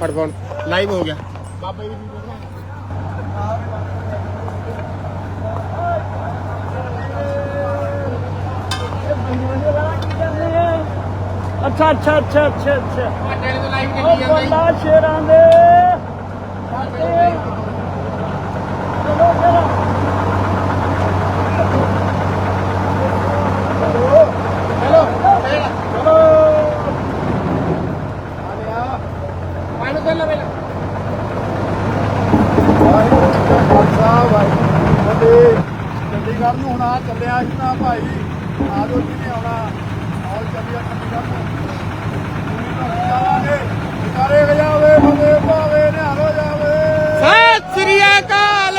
ਫੜ phone live ਹੋ ਗਿਆ ਬਾਬਾ ਜੀ ਦੀ ਵੀਡੀਓ ਬਣਾ ਅੱਛਾ ਅੱਛਾ ਅੱਛਾ ਅੱਛਾ ਅੱਛਾ ਤੁਹਾਡੇ ਵਾਲੇ ਤੋਂ ਲਾਈਵ ਉਹ ਚੱਲੀ ਜਾਂਦਾ ਜੀ ਬੱਲਾ ਸ਼ੇਰਾਂ ਦੇ ਚਲੋ ਜਰਾ ਚਲੋ ਚਲੋ ਪਾਣੀ ਚੱਲ ਵੇ ਵਾਹਿਗੁਰੂ ਜੀ ਕਾ ਖਾਲਸਾ ਵਾਹਿਗੁਰੂ ਫਤਿਹ ਚੰਡੀਗੜ੍ਹ ਨੂੰ ਹੁਣ ਆ ਚੱਲਿਆ ਸੀ ਤਾਂ ਭਾਈ ਆਜੋ ਜੀ ਨੇ ਆਉਣਾ। ਆਓ ਚੱਲਿਆ ਚੰਡੀਗੜ੍ਹ ਨੂੰ। ਪੂਰੀ ਜਾਵਾਂਗੇ ਸਾਰੇ ਵਜਾਵੇ ਫਤਿਹ ਭਾਵੇ ਨਿਹਾਲ ਜਾਵੇ। ਸਤਿ ਸ੍ਰੀ ਅਕਾਲ।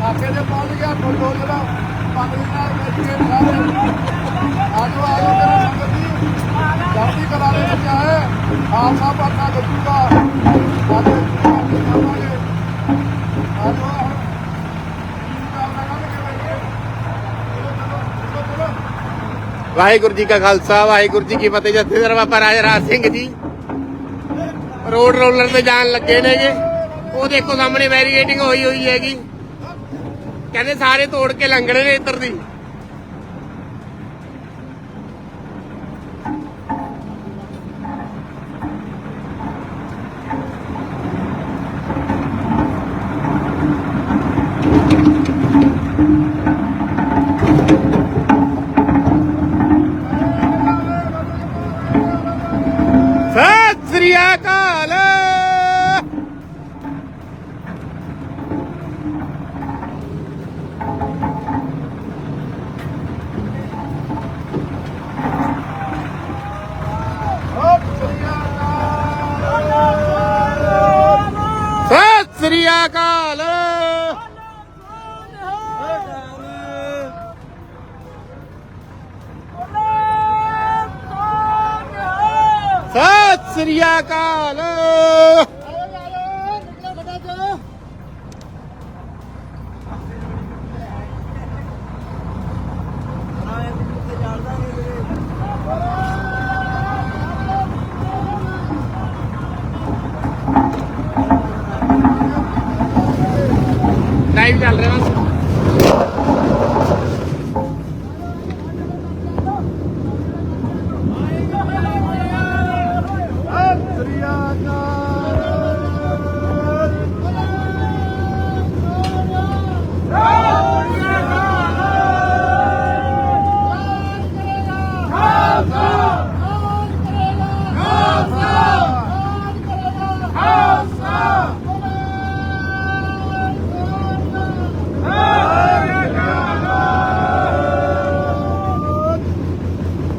ਨਾਕੇ ਦੇ ਪਹੁੰਚ। ਗਿਆ ਕੋਲੋ ਜਿਹੜਾ ਪੰਜ ਨਾਲ ਵਿੱਚ ਕੇ ਸਾਰੇ ਆਜੋ ਆਜੋ ਮੇਰੇ ਸੰਗਤ ਜੀ ਜਲਦੀ ਕਰਾ ਦੇ ਵਿੱਚ ਆਏ ਖਾਲਸਾ ਪਾਠਾ ਲੱਗੂਗਾ ਆਜੋ ਜਾਵਾਂਗੇ ਆਜੋ ਵਾਹਿਗੁਰੂ ਜੀ ਕਾ ਖਾਲਸਾ, ਵਾਹਿਗੁਰੂ ਜੀ ਕੀ ਫਤਿਹ। ਜਥੇਦਾਰ ਬਾਬਾ ਰਾਜਾ ਰਾਜ ਸਿੰਘ ਜੀ ਰੋਡ ਰੋਲਰ ਤੇ ਜਾਣ ਲੱਗੇ ਨੇਗੇ। ਉਹ ਦੇਖੋ ਸਾਹਮਣੇ ਵੈਰੀਗੇਟਿੰਗ ਹੋਈ ਹੋਈ ਹੈਗੀ। ਕਹਿੰਦੇ ਸਾਰੇ ਤੋੜ ਕੇ ਲੰਘਣੇ ਨੇ ਇੱਧਰ ਦੀ। ਸ੍ਰੀ ਅਕਾਲ।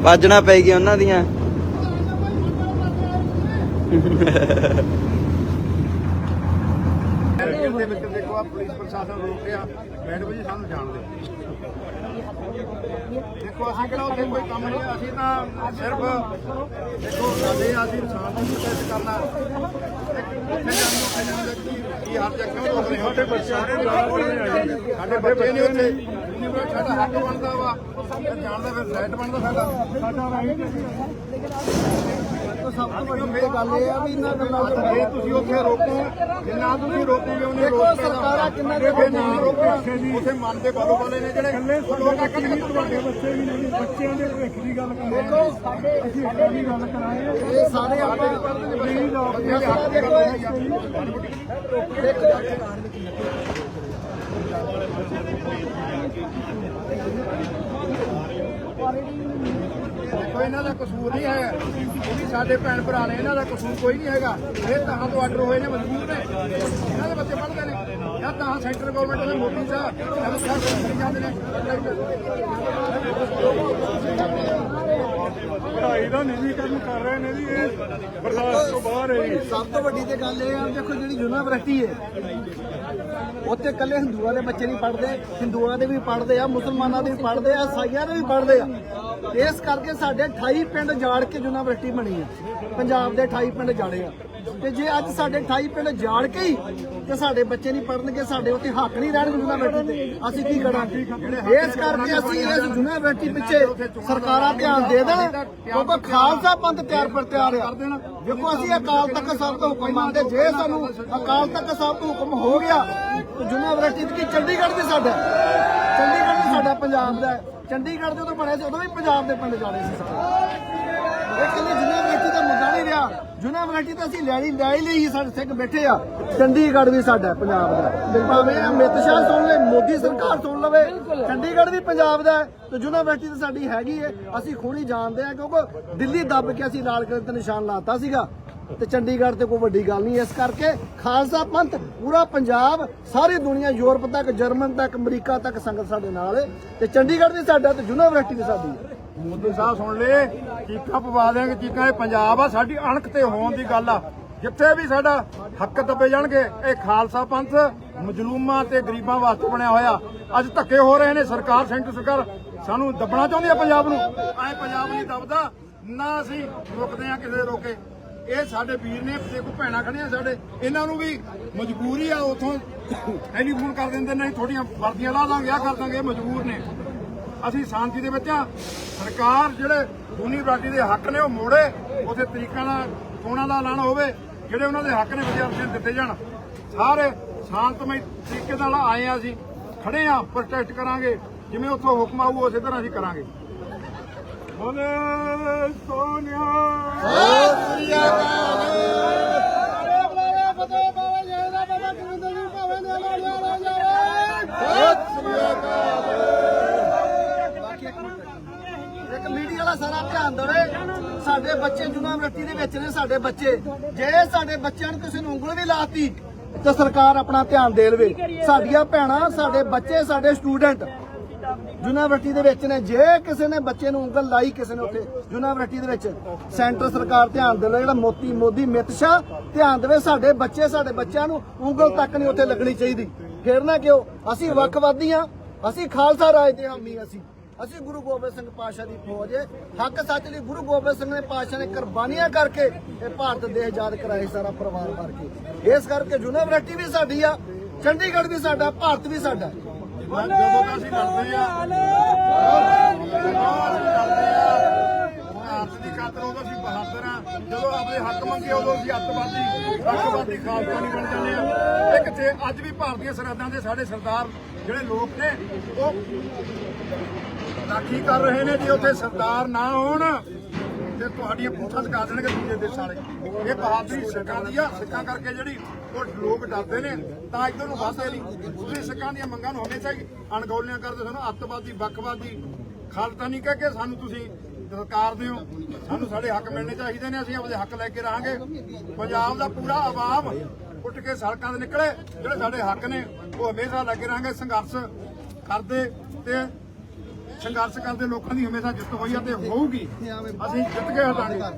ਵੱਜਣਾ ਪੈ ਗਿਆ ਉਹਨਾਂ ਦੀਆਂ। ਦੇ ਵਿੱਚ ਦੇਖੋ ਆ ਪੁਲਿਸ ਪ੍ਰਸ਼ਾਸਨ ਰੋਕ ਰਿਹਾ ਮੈਡਮ ਜੀ ਸਾਨੂੰ ਜਾਣ ਦਿਓ ਦੇਖੋ ਅਸੀਂ ਕਿਹੜਾ ਉੱਥੇ ਕੋਈ ਕੰਮ ਨਹੀਂ ਅਸੀਂ ਤਾਂ ਸਿਰਫ ਦੇਖੋ ਸਾਡੇ ਅਸੀਂ ਇਨਸਾਨ ਦੀ ਪ੍ਰੋਟੈਸਟ ਕਰਨਾ। ਸਾਡੇ ਬੱਚਿਆਂ ਨੇ ਸਾਡੇ ਬੱਚੇ ਨੇ ਉੱਥੇ। ਸਾਡਾ ਹੱਕ ਬਣਦਾ ਵਾ। ਜਾਣ ਦਾ ਫਿਰ ਰਾਈਟ ਬਣਦਾ ਸਾਡਾ। ਸਾਡਾ ਰਾਈਟ ਸਭ ਤੋਂ ਵੱਡੀ ਮੇਰੀ ਗੱਲ ਇਹ ਆ ਵੀ ਇਹਨਾਂ ਗੱਲਾਂ ਜੇ ਤੁਸੀਂ ਉੱਥੇ ਰੋਕੋ ਜਿੰਨਾ ਤੁਸੀਂ ਰੋਕੋਗੇ ਉਹਨੇ ਰੋਕ ਸਰਕਾਰਾਂ ਕਿੰਨਾ ਦੇ ਨਾ ਰੋਕੋ ਉੱਥੇ ਮਨ ਦੇ ਬਾਲੋ ਵਾਲੇ ਨੇ ਜਿਹੜੇ ਉਹ ਲੋਕ ਕੱਢ ਕੇ ਤੁਹਾਡੇ ਬੱਚੇ ਵੀ ਨਹੀਂ ਬੱਚਿਆਂ ਦੇ ਭਵਿੱਖ ਦੀ ਗੱਲ ਕਰ ਰਹੇ ਹਾਂ ਸਾਡੇ ਸਾਡੀ ਗੱਲ ਕਰਾਏ ਇਹ ਸਾਰੇ ਆਪਾਂ ਬੱਚਿਆਂ ਦੇ ਹੱਕ ਦੀ ਗੱਲ ਆ ਦੇਖੋ ਇਹਨਾਂ ਦਾ ਕਸੂਰ ਨਹੀਂ ਹੈ। ਵੀ ਸਾਡੇ ਭੈਣ ਭਰਾ ਨੇ ਇਹਨਾਂ ਦਾ ਕਸੂਰ ਕੋਈ ਨਹੀਂ ਹੈਗਾ। ਇਹ ਤਾਂ ਤੋਂ ਆਰਡਰ ਹੋਏ ਨੇ ਮਜ਼ਬੂਰ ਨੇ। ਇਹਨਾਂ ਦੇ ਬੱਚੇ ਪੜ੍ਹਦੇ ਨੇ। ਜਾਂ ਤਾਂ ਸੈਂਟਰ ਗਵਰਨਮੈਂਟ ਦੇ ਮੋਦੀ ਸਾਹਿਬ ਇਹਨਾਂ ਸਾਹਿਬ ਜਾਂਦੇ ਨੇ ਪੜ੍ਹਾਈ ਦਾ ਨਿਜੀਕਰਨ ਕਰ ਰਹੇ ਨੇ ਜੀ ਇਹ ਬਰਦਾਸ਼ਤ ਤੋਂ ਬਾਹਰ ਹੈ ਜੀ। ਸਭ ਤੋਂ ਵੱਡੀ ਤੇ ਗੱਲ ਇਹ ਆ ਦੇਖੋ ਜਿਹੜੀ ਯੂਨੀਵਰਸਿਟੀ ਹੈ ਉੱਥੇ ਕੱਲੇ ਹਿੰਦੂਆਂ ਦੇ ਬੱਚੇ ਨਹੀਂ ਪੜ੍ਹਦੇ ਹਿੰਦੂਆਂ ਦੇ ਵੀ ਪੜ੍ਹਦੇ ਆ ਮੁਸਲਮਾਨਾਂ ਦੇ ਵੀ ਪੜ੍ਹਦੇ ਆ ਸਾਈਆਂ ਦੇ ਵੀ ਪੜ੍ਹਦੇ ਆ। ਇਸ ਕਰਕੇ ਸਾਡੇ 28 ਪਿੰਡ ਜਾੜ ਕੇ ਯੂਨੀਵਰਸਿਟੀ ਬਣੀ ਆ। ਪੰਜਾਬ ਦੇ 28 ਪਿੰਡ ਜਾੜੇ ਆ। ਤੇ ਜੇ ਅੱਜ ਸਾਡੇ 28 ਪਿੰਡ ਜਾੜ ਕੇ ਹੀ ਤੇ ਸਾਡੇ ਬੱਚੇ ਨਹੀਂ ਪੜਨਗੇ ਸਾਡੇ ਉੱਤੇ ਹੱਕ ਨਹੀਂ ਰਹਿਣਗੇ ਯੂਨੀਵਰਸਿਟੀ ਤੇ। ਅਸੀਂ ਕੀ ਕਰਾਂਗੇ ਇਸ ਕਰਕੇ ਅਸੀਂ ਇਸ ਯੂਨੀਵਰਸਿਟੀ ਪਿੱਛੇ ਸਰਕਾਰਾਂ ਧਿਆਨ ਦੇ ਦੇਣ, ਕਿਉਂਕਿ ਖਾਲਸਾ ਪੰਥ ਤਿਆਰ ਪਰ ਤਿਆਰ ਆ। ਦੇਖੋ, ਅਸੀਂ ਅਕਾਲ ਤਖਤ ਸਾਹਿਬ ਤੋਂ ਹੁਕਮ ਮੰਨਦੇ, ਜੇ ਸਾਨੂੰ ਅਕਾਲ ਤਖਤ ਸਾਹਿਬ ਤੋਂ ਹੁਕਮ ਹੋ ਗਿਆ, ਤੇ ਯੂਨੀਵਰਸਿਟੀ ਕੀ ਚੰਡੀਗੜ੍ਹ ਵੀ ਸਾਡਾ, ਚੰਡੀਗੜ੍ਹ ਵੀ ਸਾਡਾ ਪੰਜਾਬ ਦਾ ਚੰਡੀਗੜ੍ਹ ਦੇ ਉਦੋਂ ਬਣਿਆ ਸੀ ਉਦੋਂ ਵੀ ਪੰਜਾਬ ਦੇ ਪਿੰਡ ਜਾਣੇ ਸੀ ਸਾਰੇ। ਇਹ ਕਹਿੰਦੇ ਯੂਨੀਵਰਸਿਟੀ ਦਾ ਮੁੱਦਾ ਨਹੀਂ ਰਿਹਾ ਯੂਨੀਵਰਸਿਟੀ ਤਾਂ ਅਸੀਂ ਲੈਣੀ ਲੈ ਹੀ ਲਈ ਸਾਡੇ ਸਿੰਘ ਬੈਠੇ ਆ। ਚੰਡੀਗੜ੍ਹ ਵੀ ਸਾਡਾ ਪੰਜਾਬ ਦਾ ਭਾਵੇਂ ਅਮਿਤ ਸ਼ਾਹ ਸੁਣ ਲੈ ਮੋਦੀ ਸਰਕਾਰ ਸੁਣ ਲਵੇ ਚੰਡੀਗੜ੍ਹ ਵੀ ਪੰਜਾਬ ਦਾ ਤੇ ਯੂਨੀਵਰਸਿਟੀ ਤਾਂ ਸਾਡੀ ਹੈਗੀ ਹੈ ਅਸੀਂ ਖੂਣੀ ਜਾਣਦੇ ਆ ਕਿਉਂਕਿ ਦਿੱਲੀ ਦੱਬ ਕੇ ਅਸੀਂ ਲਾਲ ਕਿਲੇ ਤੇ ਨਿਸ਼ਾਨ ਲਾਤਾ ਸੀਗਾ। ਤੇ ਚੰਡੀਗੜ੍ਹ ਤੇ ਕੋਈ ਵੱਡੀ ਗੱਲ ਨਹੀਂ, ਇਸ ਕਰਕੇ ਖਾਲਸਾ ਪੰਥ, ਪੂਰਾ ਪੰਜਾਬ, ਸਾਰੀ ਦੁਨੀਆ ਯੂਰਪ ਤੱਕ, ਜਰਮਨ ਤੱਕ, ਅਮਰੀਕਾ ਤੱਕ ਸੰਗਤ ਸਾਡੇ ਨਾਲ ਹੈ ਤੇ ਚੰਡੀਗੜ੍ਹ ਵੀ ਸਾਡਾ ਤੇ ਯੂਨੀਵਰਸਿਟੀ ਵੀ ਸਾਡੀ ਹੈ। ਮੋਦੀ ਸਾਹਿਬ ਸੁਣ ਲੈ ਚੀਕਾਂ ਪਵਾ ਦੇਣਗੇ ਚੀਕਾਂ ਇਹ ਪੰਜਾਬ ਆ, ਸਾਡੀ ਅਣਖ ਤੇ ਹੋਣ ਦੀ ਗੱਲ ਆ। ਜਿੱਥੇ ਵੀ ਸਾਡਾ ਹੱਕ ਦੱਬੇ ਜਾਣਗੇ, ਇਹ ਖਾਲਸਾ ਪੰਥ, ਮਜਲੂਮਾਂ ਤੇ ਗਰੀਬਾਂ ਵਾਸਤੇ ਬਣਿਆ ਹੋਇਆ। ਅੱਜ ਧੱਕੇ ਹੋ ਰਹੇ ਨੇ ਸਰਕਾਰ, ਸੈਂਟਰ ਸਰਕਾਰ, ਸਾਨੂੰ ਦੱਬਣਾ ਚਾਹੁੰਦੀ ਆ ਪੰਜਾਬ ਨੂੰ? ਐ ਪੰਜਾਬ ਨਹੀਂ ਦੱਬਦਾ, ਨਾ ਅਸੀਂ ਰੁਕਦੇ ਆ ਕਿਸੇ ਰੋਕੇ। ਇਹ ਸਾਡੇ ਵੀਰ ਨੇ ਦੇਖੋ ਭੈਣਾਂ ਖੜੀਆਂ ਸਾਡੇ, ਇਹਨਾਂ ਨੂੰ ਵੀ ਮਜਬੂਰੀ ਆ ਉਥੋਂ ਟੈਲੀਫੋਨ ਕਰ ਦਿੰਦੇ ਨਹੀਂ ਥੋੜੀਆਂ ਵਰਦੀਆਂ ਲਾ ਦਾਂਗੇ ਆ ਕਰ ਦਾਂਗੇ ਮਜਬੂਰ ਨੇ। ਅਸੀਂ ਸ਼ਾਂਤੀ ਦੇ ਵਿੱਚ ਆ। ਸਰਕਾਰ ਜਿਹੜੇ ਯੂਨੀਵਰਸਿਟੀ ਦੇ ਹੱਕ ਨੇ, ਉਹ ਮੋੜੇ ਉਥੇ ਤਰੀਕਾਂ ਦਾ ਚੋਣਾਂ ਦਾ ਐਲਾਨ ਹੋਵੇ, ਜਿਹੜੇ ਉਹਨਾਂ ਦੇ ਹੱਕ ਨੇ ਵਿਦਿਆਰਥੀਆਂ ਨੂੰ ਦਿੱਤੇ ਜਾਣ। ਸਾਰੇ ਸ਼ਾਂਤਮਈ ਤਰੀਕੇ ਨਾਲ ਆਏ ਆ ਅਸੀਂ ਖੜੇ ਆ ਪ੍ਰੋਟੈਸਟ ਕਰਾਂਗੇ, ਜਿਵੇਂ ਉੱਥੋਂ ਹੁਕਮ ਆਊ, ਉਸੇ ਤਰ੍ਹਾਂ ਅਸੀਂ ਕਰਾਂਗੇ। ਬੋਲੇ ਸੋਨਿਆ। ਇੱਕ ਮੀਡੀਆ ਵਾਲਾ ਸਾਰਾ ਧਿਆਨ ਦੇਵੇ ਸਾਡੇ ਬੱਚੇ ਯੂਨੀਵਰਸਿਟੀ ਦੇ ਵਿੱਚ ਨੇ ਸਾਡੇ ਬੱਚੇ। ਜੇ ਸਾਡੇ ਬੱਚਿਆਂ ਨੂੰ ਕਿਸੇ ਨੂੰ ਉਂਗਲ ਵੀ ਲਾਤੀ, ਤੇ ਸਰਕਾਰ ਆਪਣਾ ਧਿਆਨ ਦੇ ਲਵੇ। ਸਾਡੀਆਂ ਭੈਣਾਂ, ਸਾਡੇ ਬੱਚੇ, ਸਾਡੇ ਸਟੂਡੈਂਟ ਯੂਨੀਵਰਸਿਟੀ ਦੇ ਵਿੱਚ ਨੇ। ਜੇ ਕਿਸੇ ਨੇ ਬੱਚੇ ਨੂੰ ਉਂਗਲ ਲਾਈ ਕਿਸੇ ਨੇ ਉੱਥੇ ਯੂਨੀਵਰਸਿਟੀ ਦੇ ਵਿੱਚ, ਸੈਂਟਰ ਸਰਕਾਰ ਧਿਆਨ ਦੇ ਜਿਹੜਾ ਮੋਤੀ ਮੋਦੀ ਮਿਤਸ਼ਾ ਧਿਆਨ ਦੇਵੇ, ਸਾਡੇ ਬੱਚੇ ਸਾਡੇ ਬੱਚਿਆਂ ਨੂੰ ਉਂਗਲ ਤੱਕ ਨਹੀਂ ਉੱਥੇ ਲੱਗਣੀ ਚਾਹੀਦੀ। ਫੇਰ ਨਾ ਕਿਉਂ? ਅਸੀਂ ਵੱਖਵਾਦੀ ਹਾਂ। ਅਸੀਂ ਖਾਲਸਾ ਰਾਜ ਦੇ ਹਾਮੀ ਅਸੀਂ। ਅਸੀਂ ਗੁਰੂ ਗੋਬਿੰਦ ਸਿੰਘ ਪਾਤਸ਼ਾਹ ਦੀ ਫੌਜ ਹੱਕ ਸੱਚ ਲਈ ਗੁਰੂ ਗੋਬਿੰਦ ਸਿੰਘ ਨੇ ਪਾਤਸ਼ਾਹ ਨੇ ਕੁਰਬਾਨੀਆਂ ਕਰਕੇ ਇਹ ਭਾਰਤ ਦੇਸ਼ ਆਜ਼ਾਦ ਕਰਾਏ ਸਾਰਾ ਪਰਿਵਾਰ ਭਰ ਕੇ ਇਸ ਕਰਕੇ ਯੂਨੀਵਰਸਿਟੀ ਵੀ ਸਾਡੀ ਆ, ਚੰਡੀਗੜ੍ਹ ਵੀ ਸਾਡਾ, ਭਾਰਤ ਵੀ ਸਾਡਾ। ਜਦੋਂ ਦਾ ਅਸੀਂ ਲੜਦੇ ਆ। ਭਾਰਤ ਦੀ ਖਾਤਰ ਉਦੋਂ ਅਸੀਂ ਬਹਾਦਰ ਆ। ਜਦੋਂ ਆਪਣੇ ਹੱਕ ਮੰਗੇ ਉਦੋਂ ਅਸੀਂ ਅੱਤਵਾਦੀ ਅੱਤਵਾਦੀ ਖਾਲਸਾ ਨਹੀਂ ਬਣ ਜਾਂਦੇ ਆ। ਇੱਕ ਕਿੱਥੇ ਅੱਜ ਵੀ ਭਾਰਤੀਆਂ ਸਰਹੱਦਾਂ ਦੇ ਸਾਡੇ ਸਰਦਾਰ ਜਿਹੜੇ ਲੋਕ ਨੇ, ਉਹ ਰਾਖੀ ਕਰ ਰਹੇ ਨੇ ਜੇ ਉੱਥੇ ਸਰਦਾਰ ਨਾ ਹੋਣ ਤੇ ਤੁਹਾਡੀਆਂ ਪੁੱਛਾਂ ਚਕਾ ਦੇਣਗੇ ਦੂਜੇ ਦੇਸ਼ਾਂ ਵਾਲੇ। ਇਹ ਬਹਾਦਰੀ ਸਿੱਖਾਂ ਦੀ ਆ। ਸਿੱਖਾਂ ਕਰਕੇ ਜਿਹੜੀ ਉਹ ਲੋਕ ਡਰਦੇ ਨੇ, ਤਾਂ ਇੱਧਰ ਨੂੰ ਵੱਧਦੇ ਨਹੀਂ। ਤੁਸੀਂ ਸਿੱਖਾਂ ਦੀਆਂ ਮੰਗਾਂ ਨੂੰ ਹਮੇਸ਼ਾ ਹੀ ਅਣਗੌਲਿਆਂ ਕਰਦੇ ਸਾਨੂੰ ਅੱਤਵਾਦੀ, ਵੱਖਵਾਦੀ ਖਾਲਸਾ ਨਹੀਂ ਕਹਿ ਕੇ ਸਾਨੂੰ ਤੁਸੀਂ ਸਰਕਾਰ ਦਿਓ। ਸਾਨੂੰ ਸਾਡੇ ਹੱਕ ਮਿਲਣੇ ਚਾਹੀਦੇ ਨੇ। ਅਸੀਂ ਆਪਣੇ ਹੱਕ ਲੈ ਕੇ ਰਹਾਂਗੇ। ਪੰਜਾਬ ਦਾ ਪੂਰਾ ਆਵਾਮ ਉੱਠ ਕੇ ਸੜਕਾਂ ਤੇ ਨਿਕਲੇ। ਜਿਹੜੇ ਸਾਡੇ ਹੱਕ ਨੇ, ਉਹ ਹਮੇਸ਼ਾ ਲੱਗੇ ਰਹਾਂਗੇ। ਸੰਘਰਸ਼ ਕਰਦੇ ਤੇ ਸੰਘਰਸ਼ ਕਰਦੇ ਲੋਕਾਂ ਦੀ ਹਮੇਸ਼ਾ ਜਿੱਤ ਹੋਈ ਆ ਤੇ ਹੋਊਗੀ। ਅਸੀਂ ਜਿੱਤ ਕੇ ਹਟਾਂਗੇ।